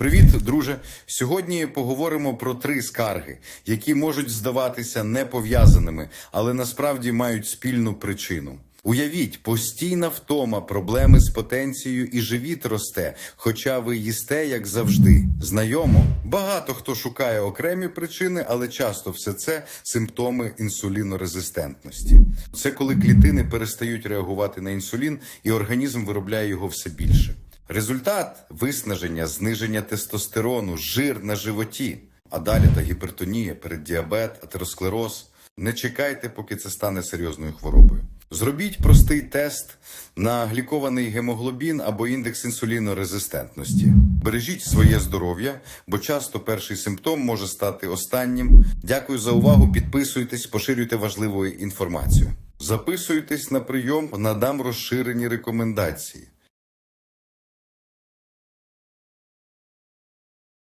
Привіт, друже. Сьогодні поговоримо про три скарги, які можуть здаватися не пов'язаними, але насправді мають спільну причину. Уявіть, постійна втома, проблеми з потенцією і живіт росте, хоча ви їсте як завжди. Знайомо? Багато хто шукає окремі причини, але часто все це симптоми інсулінорезистентності. Це коли клітини перестають реагувати на інсулін, і організм виробляє його все більше. Результат виснаження, зниження тестостерону, жир на животі, а далі та гіпертонія, переддіабет, атеросклероз. Не чекайте, поки це стане серйозною хворобою. Зробіть простий тест на глікований гемоглобін або індекс інсулінорезистентності. Бережіть своє здоров'я, бо часто перший симптом може стати останнім. Дякую за увагу. Підписуйтесь, поширюйте важливу інформацію. Записуйтесь на прийом, надам розширені рекомендації.